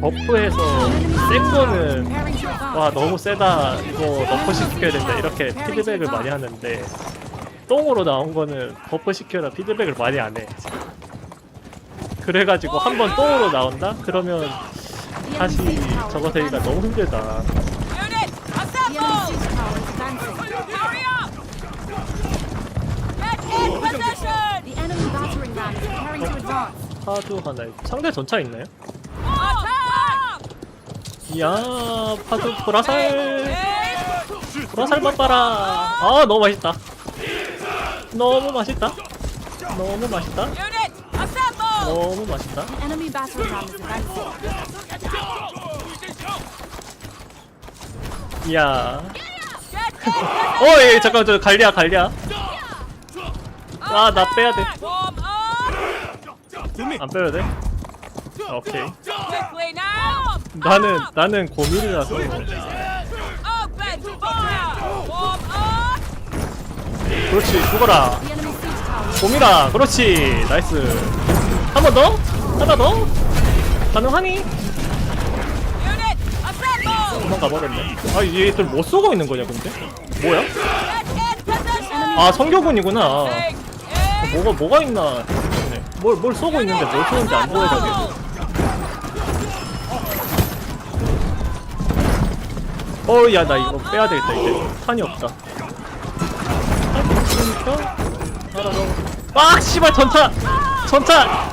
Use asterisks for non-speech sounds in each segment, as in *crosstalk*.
버프에서 센 거는 와 너무 세다 이거 버프 시켜야 된다 이렇게 피드백을 많이 하는데 똥으로 나온 거는 버프 시켜라 피드백을 많이 안 해 그래가지고 한 번 똥으로 나온다? 그러면 다시 저거 되기가 너무 힘들다. 파도 하나 상대 전차 있나요? 이야 파도 보라살! 보라살 맛봐라 아 너무 맛있다 너무 맛있다 너무 맛있다! 너무 맛있다. 이야 어예 잠깐만 저 갈리야 갈리야 아나 빼야 돼 Warm up! 안 빼야 돼? 오케이 Quickly now! 나는 나는 고민이라서 Open fire! Warm up! 그렇지 죽어라 곰이라 그렇지 나이스 한 번 더? 하나 더? 가능하니? Unit, assemble! 도망가 버렸네 아 얘들 뭐 쏘고 있는 거냐 근데? 뭐야? Get in position! 아 성교군이구나 Take! 뭐가 뭐가 있나 싶네. 뭘, 뭘 쏘고 있는데 뭘 쏘는지 안 보여가지고 어야 나 이거 빼야 되겠다 이제 탄이 없다 아! 씨발 전차! 전차!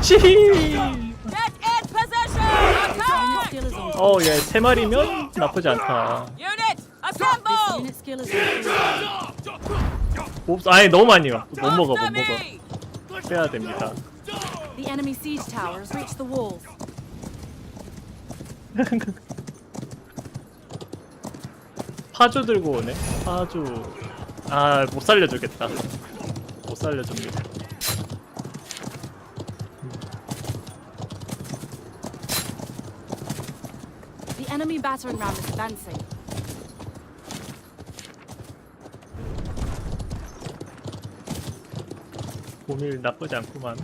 치히 Get in position! unit Attack! skill is on. 어얘 세 마리면 나쁘지 않다. 못, 아니 너무 많이 와 못 먹어 못 먹어! 빼야 됩니다 The enemy siege tower has reached the walls. 파주 들고 오네. 파주. 아, 못 살려주겠다. 못 살려줍니다. The enemy battering ram is advancing. 고밀 나쁘지 않구만.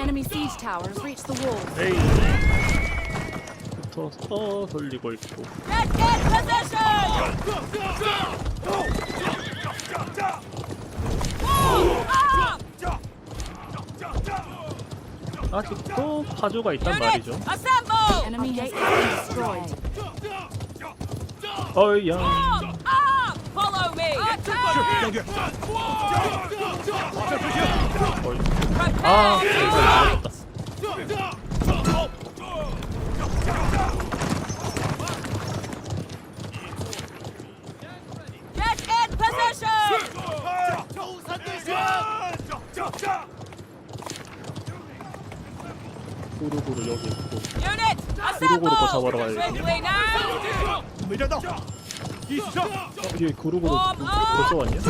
Enemy siege tower has reached the walls. 에이. 붙어서 돌리고 있고. Get in position! Warm up! 아직도 파주가 있단 말이죠. assemble! Enemy gate has been destroyed. 어이야. Warm up! 아! 구루구루 여기 있고. Assemble! 잡으러 가야겠네. 뒤에 그룹으로 벌써 왔냐?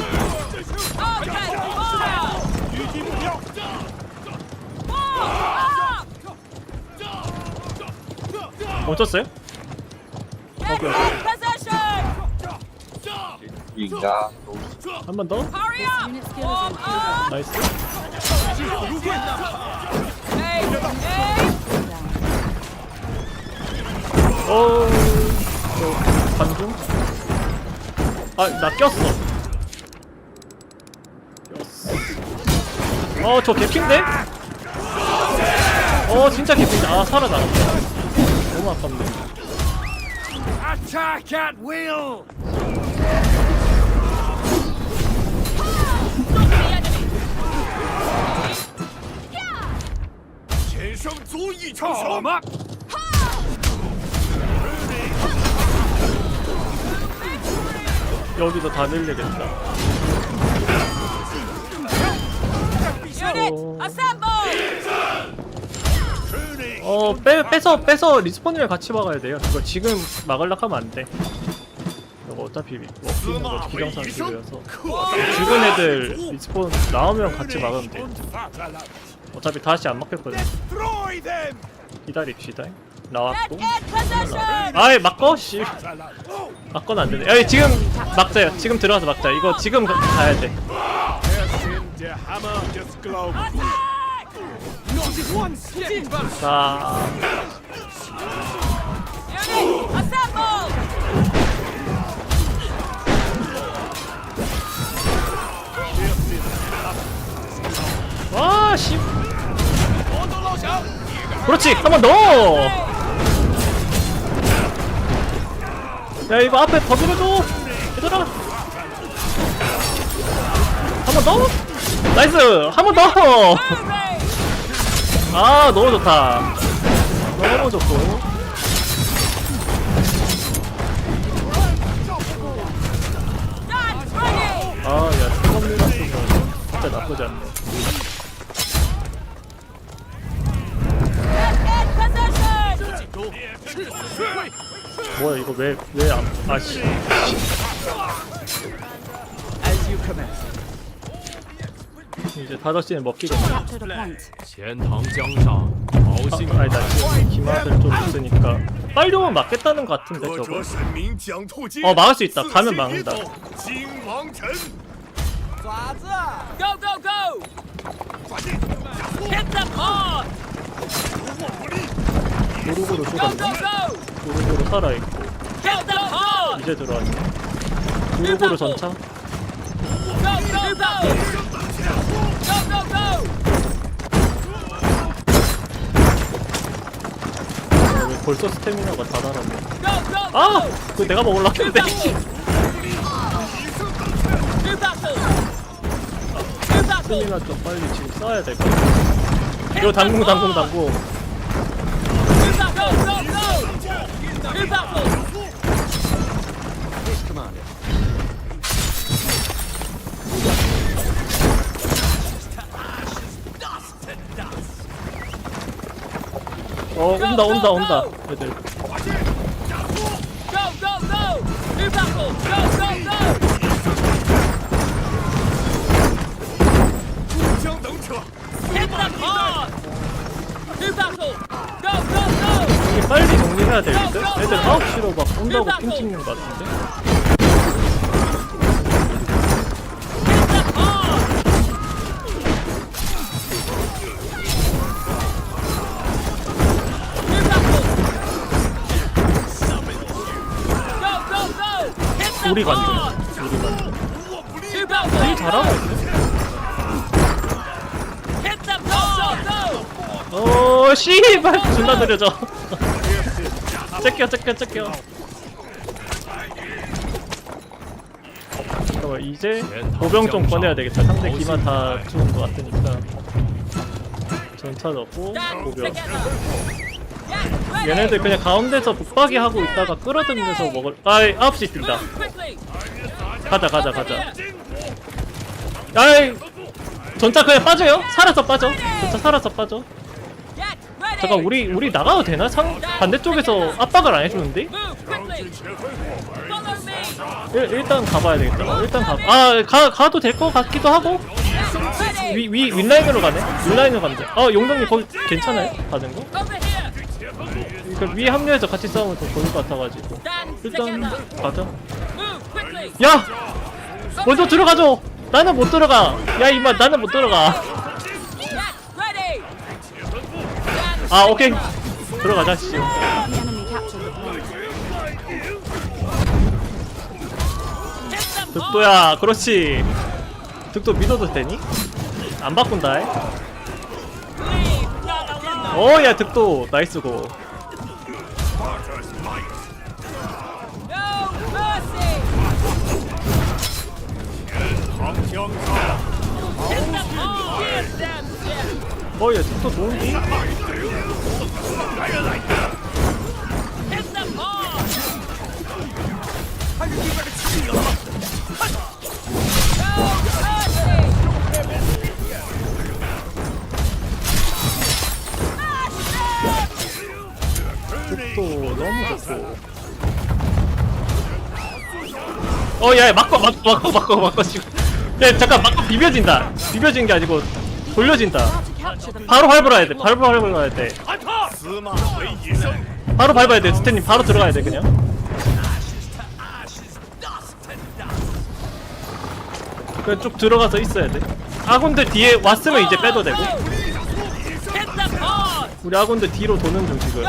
어쩌어요? 한번 더? 나이스. 오 반중? 아, 나 꼈어. 꼈어. 어, 저 개핀데? 어, 진짜 개핀데. 아, 살아나갔다. 너무 아깝네. attack at will， 前生足以成什么？ 여기도 다 늘리겠다. 어, 빼, 빼서, 빼서 리스폰이랑 같이 막아야 돼요. 이거 지금 막으려고 하면 안 돼. 이거 어차피 먹히는 거 기정상식이어서. 죽은 애들 리스폰 나오면 같이 막으면 돼. 어차피 다시 안 막혔거든. 기다립시다. 나왔고. 아이, 막거? 씨. 막거는 안 되네. 야, 지금 막자요. 지금 들어가서 막자. 이거 지금 가, 가야 돼. 자! 와, 씨. 그렇지, 한 번 더. 야, 이거 앞에 더 밀어줘. 얘들아. 한 번 더. 나이스, 한 번 더. 아, 너무 좋다. 너무 좋고. Guns ready! 아, 야, 세번 밀었으면 진짜 나쁘지 않네. Position! 뭐야, 이거 왜, 왜 안, 아, 씨. 이제 5시는 먹기겠네. Captured a point. 钱塘江上，好心 아, 아니, 나 지금 기마들 좀 있으니까. 빨리 오면 맞겠다는 것 같은데, 歌 저거. 者神明蒋兔金， 어, 막을 수 있다. 가면 막는다. 金王臣， Go, go, go! Hit them hard! 도루고루 Go, go, 쏟았네. go! 도루고루 살아있고. 이제 들어왔네. 도루고루 전차. 왜 벌써 스태미나가 다 달았네. 아! 그거 내가 먹으려고 했는데. 스태미나 좀 빨리 지금 써야 될것 같아. 이거 당궁, 당궁, 당궁. 어, 온다, 온다, 온다. 애들. Go, go, go! New battle! Go, go, go! 渡江等者， Hit them hard! New battle! Go, go, go! 이게 빨리 정리해야 될 듯? 애들 9시로 막 온다고 핑 찍는 것 같은데? 우리 hard! 우리 battle! 일 잘하고 있네. 어, 씨발, 존나 느려져. *laughs* 째껴, 째껴, 째껴. 잠깐만, 이제 보병 좀 꺼내야 되겠다. 상대 기만 다 죽은 것 같으니까. 전차 넣고, 보병. 얘네들 그냥 가운데서 북박이 하고 있다가 끌어들면서 먹을. 아이, 9시 뛴다. Move quickly! 가자, 가자, 가자. 아이, 전차 그냥 빠져요? 살아서 빠져. 전차 살아서 빠져. 잠깐, 우리, 우리 나가도 되나? 상, 반대쪽에서 압박을 안 해주는데? 일, 일단 가봐야 되겠다. 어, 일단 가. 아, 가, 가도 될 것 같기도 하고. 위, 위, 윗라인으로 가네? 윗라인으로 가면 돼. 어, 용병님 거기 괜찮아요? 가는 거? 그 위에 합류해서 같이 싸우면 더 좋을 것 같아가지고. 일단! 가자. 야! 먼저 들어가줘! 나는 못 들어가! 야, 이마, 나는 못 들어가. 아, 오케이. 들어가자, 씨. 득도야, 그렇지. 득도 믿어도 되니? 안 바꾼다, 해. Leave none alone! 어, 야, 득도. 나이스고. 어, 야, 득도 좋은데? 득도 너무 좋고. 어, 야, 야, 막고, 막고, 막고, 막고, 막고, 지금. 야 잠깐 막 비벼진다. 비벼진 게 아니고 돌려진다. 바로 밟으라 야돼. 바로 밟으라 야돼. 바로 밟아야 돼. 스탠님 바로 들어가야 돼 그냥. 그냥 쭉 들어가서 있어야 돼. 아군들 뒤에 왔으면 이제 빼도 되고. 우리 아군들 뒤로 도는 중 지금.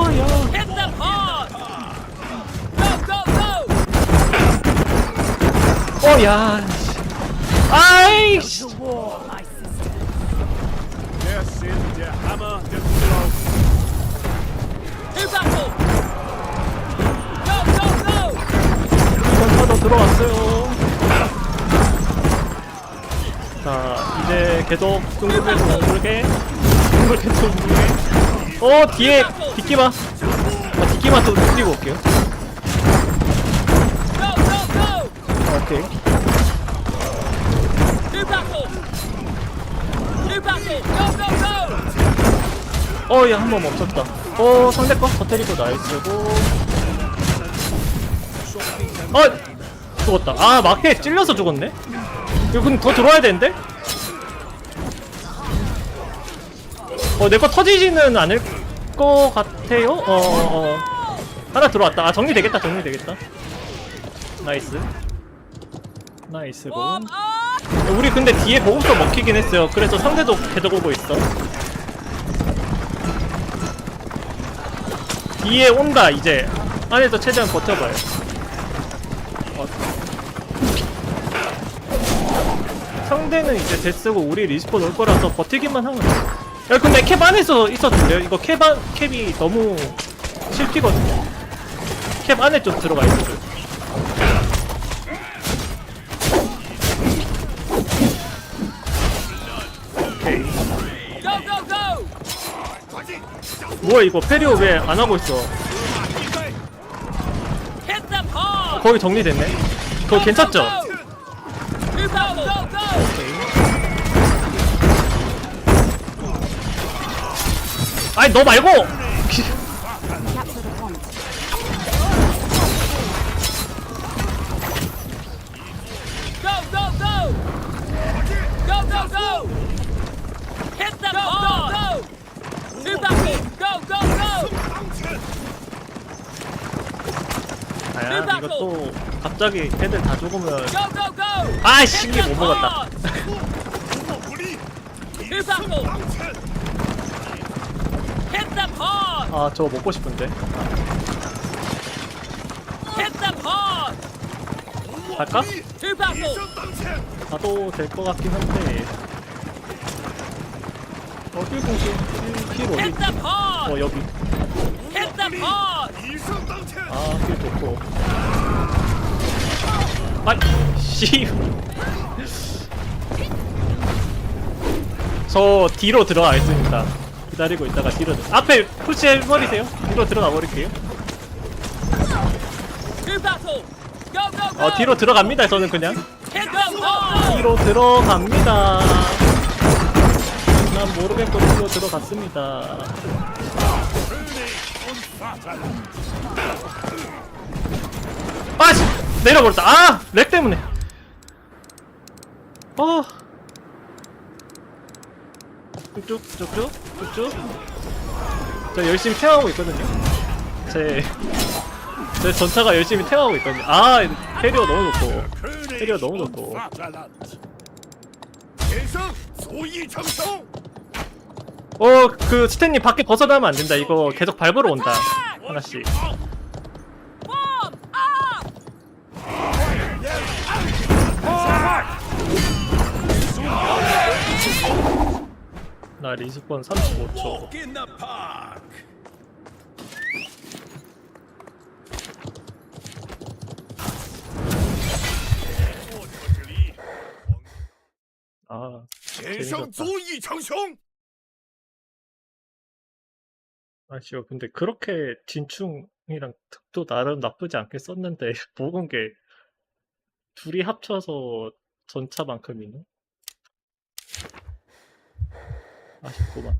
Go! Hit them hard! Go, go, go! 어야. Hit them hard! Go, go, go! 어 야. 아이씨. Der sind der Hammer des Glaubens. New battle! Go, go, go! 전차도 들어왔어요. 자, 이제 계속 둥글게서 둥글게. 둥글게서 둥글게. 어, 뒤에 뒷기마. 아, 뒷기마 또 뛰고 올게요. 오케이. 어, 얘한번 멈췄다. 어, 상대 거 버테리고 나이스고. 어, 죽었다. 아, 마켓 찔려서 죽었네? 이거 근데 더 들어와야 되는데? 어, 내 거 터지지는 않을 것 같아요? 어, 어, 어. 하나 들어왔다. 아, 정리되겠다, 정리되겠다. 나이스. Warm up! 우리 근데 뒤에 보급도 먹히긴 했어요. 그래서 상대도 계속 오고 있어. 뒤에 온다 이제 안에서 최대한 버텨봐요. 어. 상대는 이제 데스고 우리 리스폰 올 거라서 버티기만 하면 돼. 야 근데 캡 안에서 있었는데요? 이거 캡 안, 캡이 너무 실피거든요. 캡 안에 좀 들어가 있어요. 뭐야 이거 페리오 왜 안 하고 있어? 거기 정리됐네. 그거 괜찮죠? 아니 너 말고. 아야 이거 또 갑자기 애들 다 죽으면! 아이씨 이게 못 먹었다. hard! 우리 New battle! Hit them hard! 아 저거 먹고 싶은데. 갈까? 가도 될 것 같긴 한데. 어디 공식? 힐 어디? 어 여기. 아힐 좋고. 아이 씨. 저 뒤로 들어가 있습니다. 기다리고 있다가 뒤로 들- 앞에 푸시해 버리세요. 뒤로 들어가 버릴게요. 어 뒤로 들어갑니다. 저는 그냥! 뒤로 들어갑니다. 난 모르겠고 뒤로 들어갔습니다. 아, 씨! 내려버렸다. 아, 렉 때문에. 어. 쭉쭉 쭉쭉 쭉쭉. 저 열심히 태워하고 있거든요. 제, 제 전차가 열심히 태워하고 있거든요. 아, 캐리어 너무 좋고. 캐리어 너무 장성 어, 그 스탠님 밖에 벗어나면 안 된다. 이거 계속 밟으러 온다. 하나씩. 나 리스폰 35초. in the park 아, 天上足以长雄 아쉬워. 근데 그렇게 진충이랑 득도 나름 나쁘지 않게 썼는데 *laughs* 먹은 게 둘이 합쳐서 전차만큼이네. 아쉽구만.